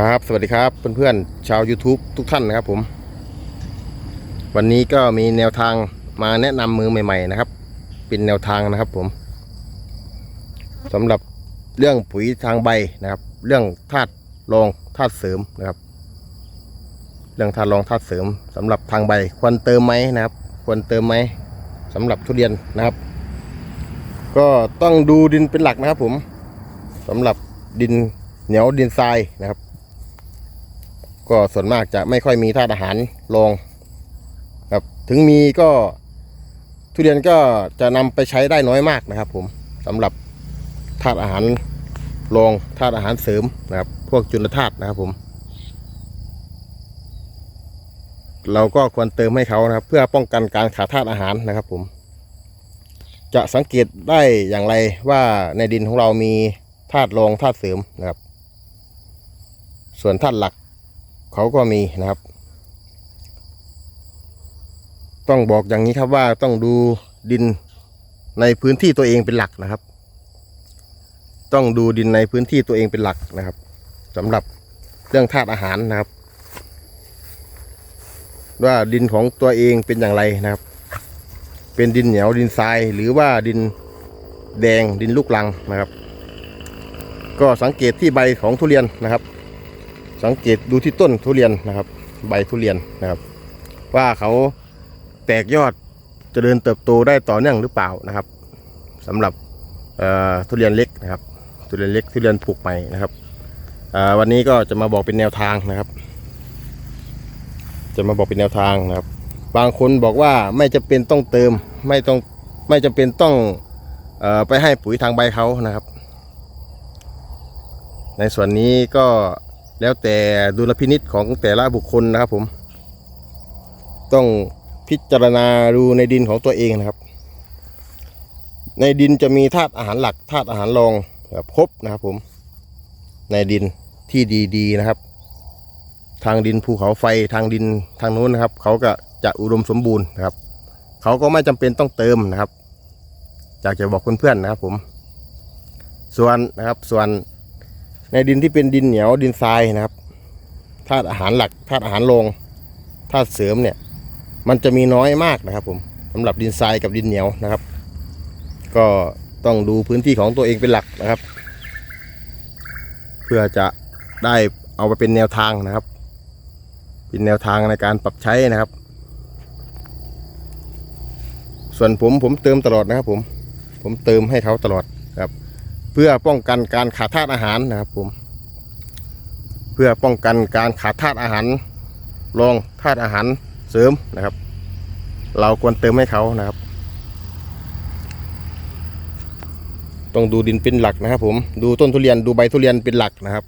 ครับ สวัสดีครับเพื่อนๆชาว YouTube ทุกท่านนะครับผม วันนี้ก็มีแนวทางมาแนะนำมือใหม่ ๆ นะครับ เป็นแนวทางนะครับผมสำหรับเรื่องปุ๋ยทางใบนะครับ เรื่องธาตุรองธาตุเสริมนะครับ เรื่องธาตุรองธาตุเสริมสำหรับทางใบควรเติมไหมนะครับ ควรเติมไหมสำหรับทุเรียนนะครับ ก็ต้องดูดินเป็นหลักนะครับผมสำหรับดินเหนียวดินทรายนะครับ ก็ส่วนมากจะไม่ค่อยมีธาตุอาหารรองครับถึงมีก็ทุเรียนก็จะนำไปใช้ได้น้อยมากนะครับ ผมสำหรับธาตุอาหารรองธาตุอาหารเสริมนะครับ พวกจุลธาตุนะครับผม เราก็ควรเติมให้เขานะครับ เพื่อป้องกันการขาดธาตุอาหารนะครับ ผม จะสังเกตได้อย่างไรว่าในดินของเรามีธาตุรองธาตุเสริมนะครับ ส่วนธาตุหลัก เขาก็มีนะครับ ต้องบอกอย่างนี้ครับว่าต้องดูดินในพื้นที่ตัวเองเป็นหลักนะครับ ต้องดูดินในพื้นที่ตัวเองเป็นหลักนะครับสำหรับเรื่องธาตุอาหารนะครับ ว่าดินของตัวเองเป็นอย่างไรนะครับ เป็นดินเหนียวดินทราย หรือว่าดินแดงดินลูกลังนะครับ ก็สังเกตที่ใบของทุเรียนนะครับ สังเกตดูที่ต้นทุเรียนนะครับ ใบทุเรียนนะครับ ว่าเขาแตกยอดจเจริญเติบโตได้ต่อเนื่องหรือเปล่านะครับสำหรับเอ่อทุเรียนเล็กนะครับ ทุเรียนเล็กทุเรียนปลูกใหม่นะครับวันนี้ก็จะมาบอกเป็นแนวทางนะครับ จะมาบอกเป็นแนวทางนะครับ บางคนบอกว่าไม่จำเป็นต้องเติมไม่ต้องไม่จำเป็นต้องเออไปให้ปุ๋ยทางใบเขานะครับ ในส่วนนี้ก็ แล้วแต่ดุลพินิษของแต่ละบุคคลนะครับผม ต้องพิจารณาดูในดินของตัวเองนะครับ ในดินจะมีธาตุอาหารหลักธาตุอาหารรองแบบครบนะครับผม ในดินที่ดีๆนะครับ ทางดินภูเขาไฟทางดินทางนู้นนะครับ เขาก็จะอุดมสมบูรณ์นะครับ เขาก็ไม่จำเป็นต้องเติมนะครับอยากจะบอกเพื่อนๆนะครับผม ส่วนนะครับส่วน ในดินที่เป็นดินเหนียวดินทรายนะครับธาตุอาหารหลักธาตุอาหารรองธาตุเสริมเนี่ย มันจะมีน้อยมากนะครับผมสำหรับดินทรายกับดินเหนียวนะครับ ก็ต้องดูพื้นที่ของตัวเองเป็นหลักนะครับ เพื่อจะได้เอาไปเป็นแนวทางนะครับ เป็นแนวทางในการปรับใช้นะครับ ส่วนผมผมเติมตลอดนะครับผม ผมเติมให้เขาตลอดครับ เพื่อป้องกันการขาดธาตุอาหารนะครับผม เพื่อป้องกันการขาดธาตุอาหารรองธาตุอาหารเสริมนะครับ เราควรเติมให้เขานะครับ ต้องดูดินเป็นหลักนะครับ ผมดูต้นทุเรียนดูใบทุเรียนเป็นหลักนะครับ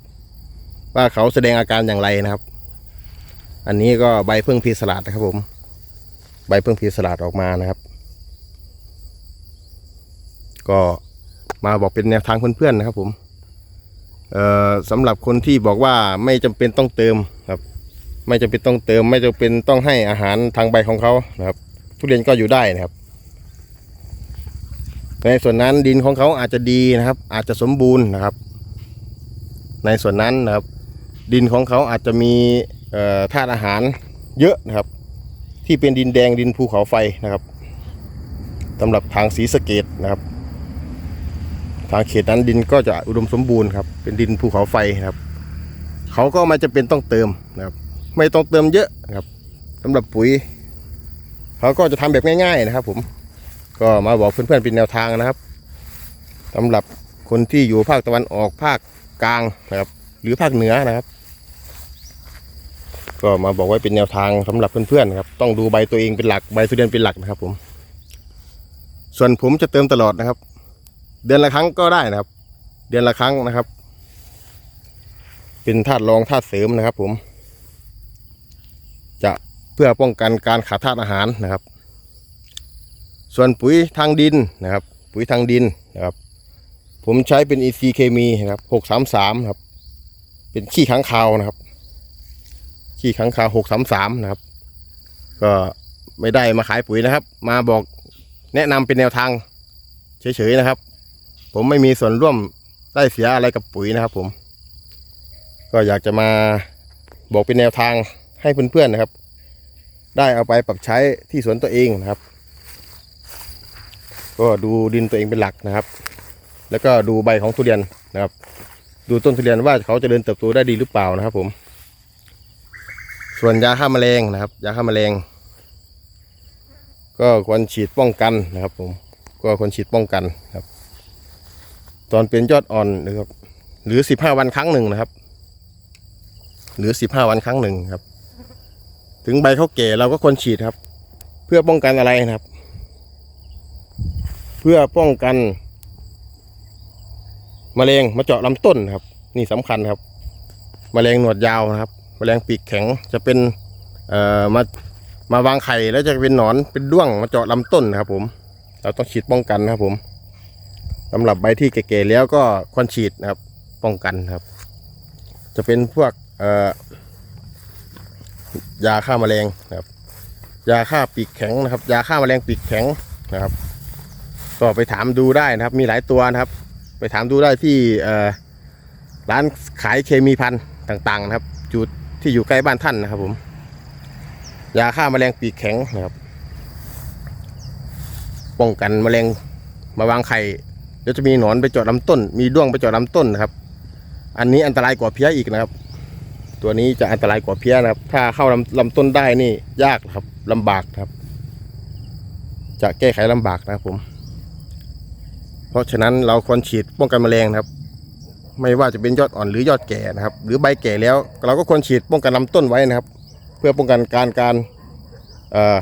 ว่าเขาแสดงอาการอย่างไรนะครับ อันนี้ก็ใบเพิ่งพีสลัดนะครับ ผม ใบเพิ่งพีสลัดออกมานะครับ ก็ มาบอกเป็นแนวทางเพื่อนๆนะครับผมเอ่อสำหรับคนที่บอกว่าไม่จำเป็นต้องเติมครับ ไม่จำเป็นต้องเติม ไม่จำเป็นต้องให้อาหารทางใบของเขานะครับทุเรียนก็อยู่ได้นะครับในส่วนนั้นดินของเขาอาจจะดีนะครับ อาจจะสมบูรณ์นะครับ ในส่วนนั้นนะครับ ดินของเขาอาจจะมีธาตุอาหารเยอะนะครับ ที่เป็นดินแดงดินภูเขาไฟนะครับสำหรับทางสีสะเกตนะครับ ทางเขตนั้นดินก็จะอุดมสมบูรณ์ครับเป็นดินภูเขาไฟครับเขาก็ไม่จะเป็นต้องเติมนะครับ ไม่ต้องเติมเยอะครับสำหรับปุ๋ยเขาก็จะทำแบบง่าย ๆนะครับ ผมก็มาบอกเพื่อนๆเป็นแนวทางนะครับสำหรับคนที่อยู่ภาคตะวันออกภาคกลางนะครับ หรือภาคเหนือนะครับ ก็มาบอกไว้เป็นแนวทางสำหรับเพื่อนๆครับ ต้องดูใบตัวเองเป็นหลักใบทุเรียนเป็นหลักนะครับ ผม ส่วนผมจะเติมตลอดนะครับ เดือนละครั้งก็ได้นะครับ เดือนละครั้งนะครับ เป็นธาตุรองธาตุเสริมนะครับ ผม จะเพื่อป้องกันการขาดธาตุอาหารนะครับ ส่วนปุ๋ยทางดินนะครับ ปุ๋ยทางดินนะครับ ผมใช้เป็นอีซีเคมีนะครับหกสามสามครับ เป็นขี้ค้างคาวนะครับ ขี้ค้างคาวหกสามสามนะครับ ก็ไม่ได้มาขายปุ๋ยนะครับ มาบอกแนะนำเป็นแนวทางเฉยๆนะครับ ผมไม่มีส่วนร่วมได้เสียอะไรกับปุ๋ยนะครับ ผม ก็อยากจะมาบอกเป็นแนวทางให้เพื่อนๆนะครับ ได้เอาไปปรับใช้ที่สวนตัวเองนะครับ ก็ดูดินตัวเองเป็นหลักนะครับ แล้วก็ดูใบของทุเรียนนะครับ ดูต้นทุเรียนว่าเขาจะเดินเติบโตได้ดีหรือเปล่านะครับ ผม ส่วนยาฆ่าแมลงนะครับยาฆ่าแมลง ก็ควรฉีดป้องกันนะครับ ผม ก็ควรฉีดป้องกันครับ ตอนเป็นยอดอ่อนนะครับ หรือสิบห้าวันครั้งหนึ่งนะครับ หรือสิบห้าวันครั้งหนึ่งครับ ถึงใบเขาแก่เราก็ควรฉีดครับ เพื่อป้องกันอะไรนะครับ เพื่อป้องกันมแมลงมาเจาะลำต้นครับ นี่สำคัญครับแมลงหนวดยาวนะครับแมลงปีกแข็งจะเป็นเอ่อมามาวางไข่แล้วจะเป็นหนอนเป็นด้วงมาเจาะลำต้นนะครับ ผม เราต้องฉีดป้องกันนะครับผม สำหรับใบที่แก่ๆแล้วก็ควรฉีดนะครับป้องกันครับ จะเป็นพวกยาฆ่าแมลงนะครับยาฆ่าปีกแข็งนะครับ ยาฆ่าแมลงปีกแข็งนะครับ ก็ไปถามดูได้นะครับ มีหลายตัวนะครับ ไปถามดูได้ที่ร้านขายเคมีพันธุ์ต่างๆ นะครับจุดที่อยู่ใกล้บ้านท่านนะครับผมยาฆ่าแมลงปีกแข็งนะครับ ป้องกันแมลงมาวางไข่ แล้วจะมีหนอนไปเจาะลำต้น มีด้วงไปเจาะลำต้นนะครับ อันนี้อันตรายกว่าเพี้ยอีกนะครับ ตัวนี้จะอันตรายกว่าเพี้ยนะครับ ถ้าเข้าลำลำต้นได้นี่ยากครับลำบากครับ จะแก้ไขลำบากนะครับผม เพราะฉะนั้นเราควรฉีดป้องกันแมลงนะครับ ไม่ว่าจะเป็นยอดอ่อนหรือยอดแก่นะครับ หรือใบแก่แล้ว เราก็ควรฉีดป้องกันลำต้นไว้นะครับ เพื่อป้องกันการการเอ่อ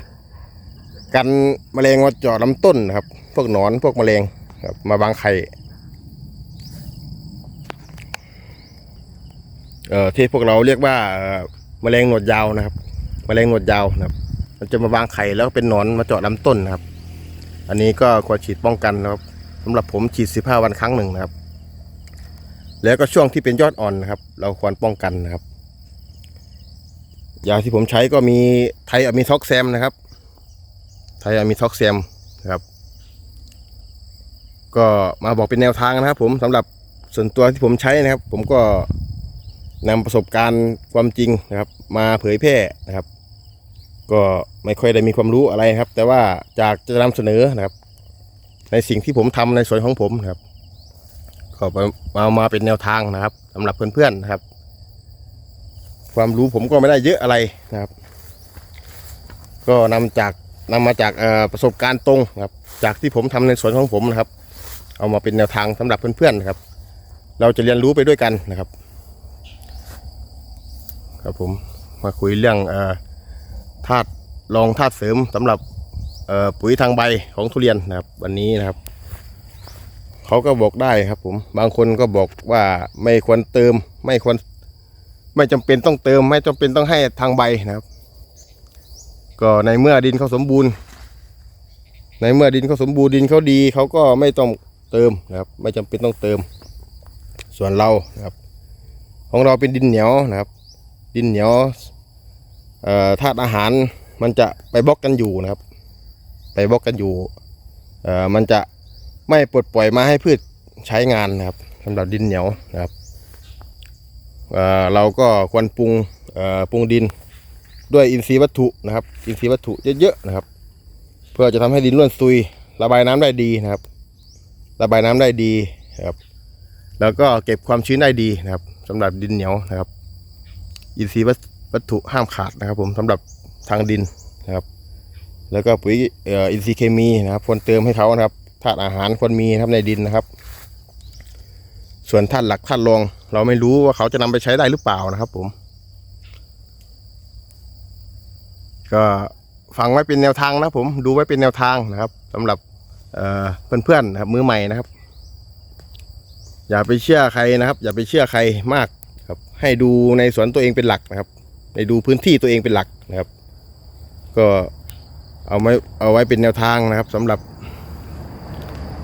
กันแมลงมาเจาะลำต้นนะครับ พวกหนอนพวกแมลง ครับมาวางไข่เอ่อที่พวกเราเรียกว่าแมลงหนวดยาวนะครับแมลงหนวดยาวนะครับมันจะมาวางไข่แล้วเป็นหนอนมาเจาะลำต้นนะครับ อันนี้ก็ควรฉีดป้องกันนะครับสำหรับผมฉีด15วันครั้งหนึ่งนะครับ แล้วก็ช่วงที่เป็นยอดอ่อนนะครับ เราควรป้องกันนะครับยาที่ผมใช้ก็มีไทอะมิท็อกแซมนะครับ ไทอะมิท็อกแซมนะครับ ก็มาบอกเป็นแนวทางนะครับ ผมสำหรับส่วนตัวที่ผมใช้นะครับ ผมก็นำประสบการณ์ความจริงนะครับ มาเผยแพร่นะครับ ก็ไม่ค่อยได้มีความรู้อะไรครับ แต่ว่าจากจะนำเสนอนะครับ ในสิ่งที่ผมทำในส่วนของผมนะครับก็เอามาเป็นแนวทางนะครับสำหรับเพื่อนๆนะครับ ความรู้ผมก็ไม่ได้เยอะอะไรนะครับ ก็นำจากนำมาจากประสบการณ์ตรงนะครับ จากที่ผมทำในสวนของผมนะครับ เอามาเป็นแนวทางสำหรับเพื่อนๆนะครับ เราจะเรียนรู้ไปด้วยกันนะครับ ครับผมมาคุยเรื่องธาตุรองธาตุเสริมสำหรับปุ๋ยทางใบของทุเรียนนะครับ วันนี้นะครับเขาก็บอกได้ครับผมบางคนก็บอกว่าไม่ควรเติมไม่ควรไม่จำเป็นต้องเติม ไม่จำเป็นต้องให้ทางใบนะครับ ก็ในเมื่อดินเขาสมบูรณ์ ในเมื่อดินเขาสมบูรณ์ดินเขาดีเขาก็ไม่ต้อง เติมนะครับ ไม่จำเป็นต้องเติม ส่วนเรานะครับ ของเราเป็นดินเหนียวนะครับ ดินเหนียวธาตุอาหารมันจะไปบล็อกกันอยู่นะครับ ไปบล็อกกันอยู่มันจะไม่ปลดปล่อยมาให้พืชใช้งานนะครับสำหรับดินเหนียวนะครับเเราก็ควรปรุงปรุงดินด้วยอินทรีย์วัตถุนะครับ อินทรีย์วัตถุเยอะๆนะครับ เพื่อจะทำให้ดินร่วนซุย ระบายน้ำได้ดีนะครับ ระบายน้ำได้ดีนะครับ แล้วก็เก็บความชื้นได้ดีนะครับสำหรับดินเหนียวนะครับ อินทรีย์วัตถุห้ามขาดนะครับ ผมสำหรับทางดินนะครับ แล้วก็ปุ๋ยอินทรีย์เคมีนะครับควรเติมให้เขานะครับธาตุอาหารควรมีนะครับในดินนะครับ ส่วนธาตุหลักธาตุรอง เราไม่รู้ว่าเขาจะนำไปใช้ได้หรือเปล่านะครับ ผม ก็ฟังไว้เป็นแนวทางนะผมดูไว้เป็นแนวทางนะครับสำหรับ เอ่อเพื่อนๆนะครับมือใหม่นะครับ อย่าไปเชื่อใครนะครับ อย่าไปเชื่อใครมากครับ ให้ดูในสวนตัวเองเป็นหลักนะครับ ในดูพื้นที่ตัวเองเป็นหลักนะครับ ก็เอาไว้เอาไว้เป็นแนวทางนะครับสำหรับ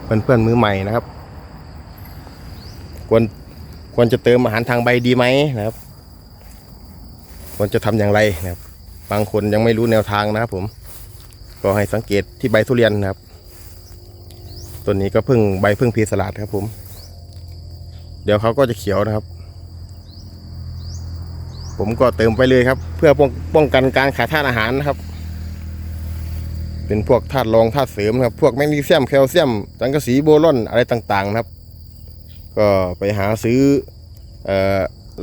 เพื่อนๆมือใหม่นะครับ ควรควรจะเติมอาหารทางใบดีไหมนะครับ ควรจะทำอย่างไรนะครับ บางคนยังไม่รู้แนวทางนะครับผม ก็ให้สังเกตที่ใบทุเรียนนะครับ ต้นนี้ก็พิ่งใบพิ่งพีสลัดครับผม เดี๋ยวเขาก็จะเขียวนะครับ ผมก็เติมไปเลยครับ เพื่อป้ององกันการขาดธาตุอาหารนะครับ เป็นพวกธาตุรองธาตุเสริมครับ พวกแมกนีเซียมแคลเซียมสังกะสีโบรอนอะไรต่างๆนะครับ ก็ไปหาซื้ออ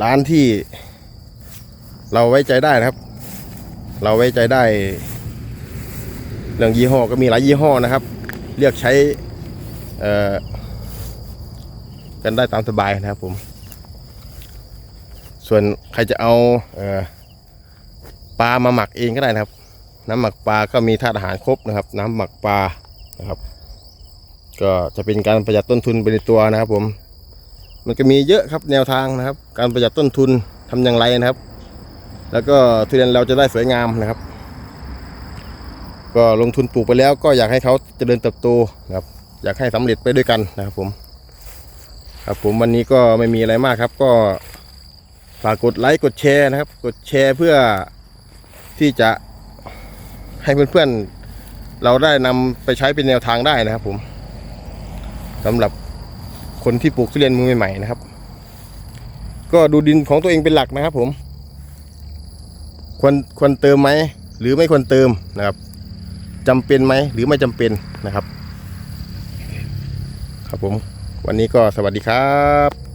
ร้านที่เราไว้ใจได้นะครับ เราไว้ใจได้ เรื่องยี่ห้อก็มีหลายยี่ห้อนะครับ เลือกใช้ กันได้ตามสบายนะครับผม ส่วนใครจะเอาเออปลามาหมักเองก็ได้นะครับ น้ำหมักปลาก็มีธาตุอาหารครบนะครับ น้ำหมักปลานะครับ ก็จะเป็นการประหยัดต้นทุนไปในตัวนะครับ ผม มันก็มีเยอะครับแนวทางนะครับ การประหยัดต้นทุนทำอย่างไรนะครับ แล้วก็ทุเรียนเราจะได้สวยงามนะครับ ก็ลงทุนปลูกไปแล้วก็อยากให้เขาเจริญเติบโตนะครับ อยากให้สำเร็จไปด้วยกันนะครับผม ครับผมวันนี้ก็ไม่มีอะไรมากครับ ก็ฝากกดไลค์กดแชร์นะครับ กดแชร์เพื่อที่จะให้เพื่อนๆเราได้นำไปใช้เป็นแนวทางได้นะครับ ผมสำหรับคนที่ปลูกทุเรียนมือใหม่ๆนะครับ ก็ดูดินของตัวเองเป็นหลักนะครับ ผม ควรควรเติมไหมหรือไม่ควรเติมนะครับจำเป็นไหมหรือไม่จำเป็นนะครับ ครับผม วันนี้ก็สวัสดีครับ